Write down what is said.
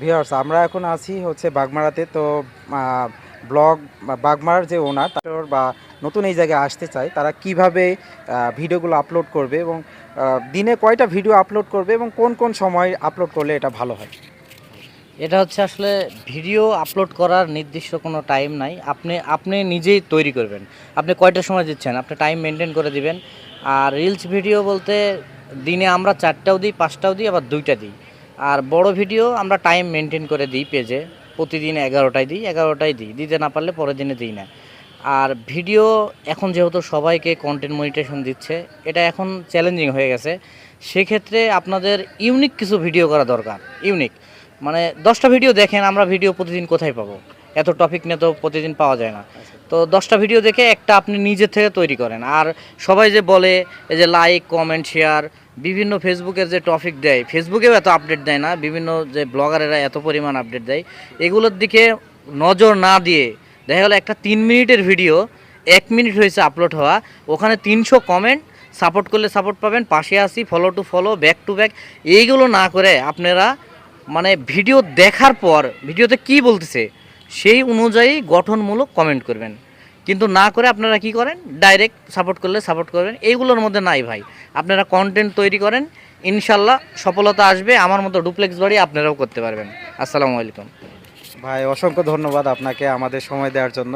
Viewers আমরা এখন আছি হচ্ছে বাগমারাতে। তো ব্লগ, বা বাগমারার যে ওনার তার বা নতুন এই জায়গায় আসতে চায় তারা কীভাবে ভিডিওগুলো আপলোড করবে এবং দিনে কয়টা ভিডিও আপলোড করবে এবং কোন কোন সময় আপলোড করলে এটা ভালো হয়? এটা হচ্ছে আসলে ভিডিও আপলোড করার নির্দিষ্ট কোনো টাইম নাই। আপনি আপনি নিজেই তৈরি করবেন। আপনি কয়টা সময় দিচ্ছেন? আপনি টাইম মেনটেন করে দিবেন। আর রিলস ভিডিও বলতে দিনে আমরা চারটাও দিই, পাঁচটাও দিই, আবার দুইটা দিই। আর বড় ভিডিও আমরা টাইম মেনটেন করে দিই পেজে প্রতিদিন এগারোটায় দিই এগারোটায় দিই। দিতে না পারলে পরের দিনে দিই না। আর ভিডিও এখন যেহেতু সবাইকে কন্টেন্ট মনিটেশন দিচ্ছে, এটা এখন চ্যালেঞ্জিং হয়ে গেছে। সেক্ষেত্রে আপনাদের ইউনিক কিছু ভিডিও করা দরকার। ইউনিক মানে দশটা ভিডিও দেখেন আমরা ভিডিও প্রতিদিন কোথায় পাবো? এত টপিক নিয়ে তো প্রতিদিন পাওয়া যায় না। তো দশটা ভিডিও দেখে একটা আপনি নিজে থেকে তৈরি করেন। আর সবাই যে বলে এই যে লাইক কমেন্ট শেয়ার বিভিন্ন ফেসবুকের যে টপিক দেয় ফেসবুকেও এত আপডেট দেয় না বিভিন্ন যে ব্লগারেরা এত পরিমাণ আপডেট দেয় এগুলোর দিকে নজর না দিয়ে দেখা গেলো একটা তিন মিনিটের ভিডিও এক মিনিট হয়েছে আপলোড হওয়া ওখানে তিনশো কমেন্ট সাপোর্ট করলে সাপোর্ট পাবেন পাশে আসি follow to follow back to back এইগুলো না করে আপনারা মানে ভিডিও দেখার পর, ভিডিওতে কি বলতেছে, সেই অনুযায়ী গঠনমূলক কমেন্ট করবেন। কিন্তু না করে আপনারা কি করেন? ডাইরেক্ট সাপোর্ট করলে সাপোর্ট করবেন। এইগুলোর মধ্যে নাই ভাই। আপনারা কন্টেন্ট তৈরি করেন ইনশাল্লাহ সফলতা আসবে, আমার মতো ডুপ্লেক্স বাড়ি আপনারাও করতে পারবেন। আসসালামু আলাইকুম। ভাই, অসংখ্য ধন্যবাদ আপনাকে আমাদের সময় দেওয়ার জন্য।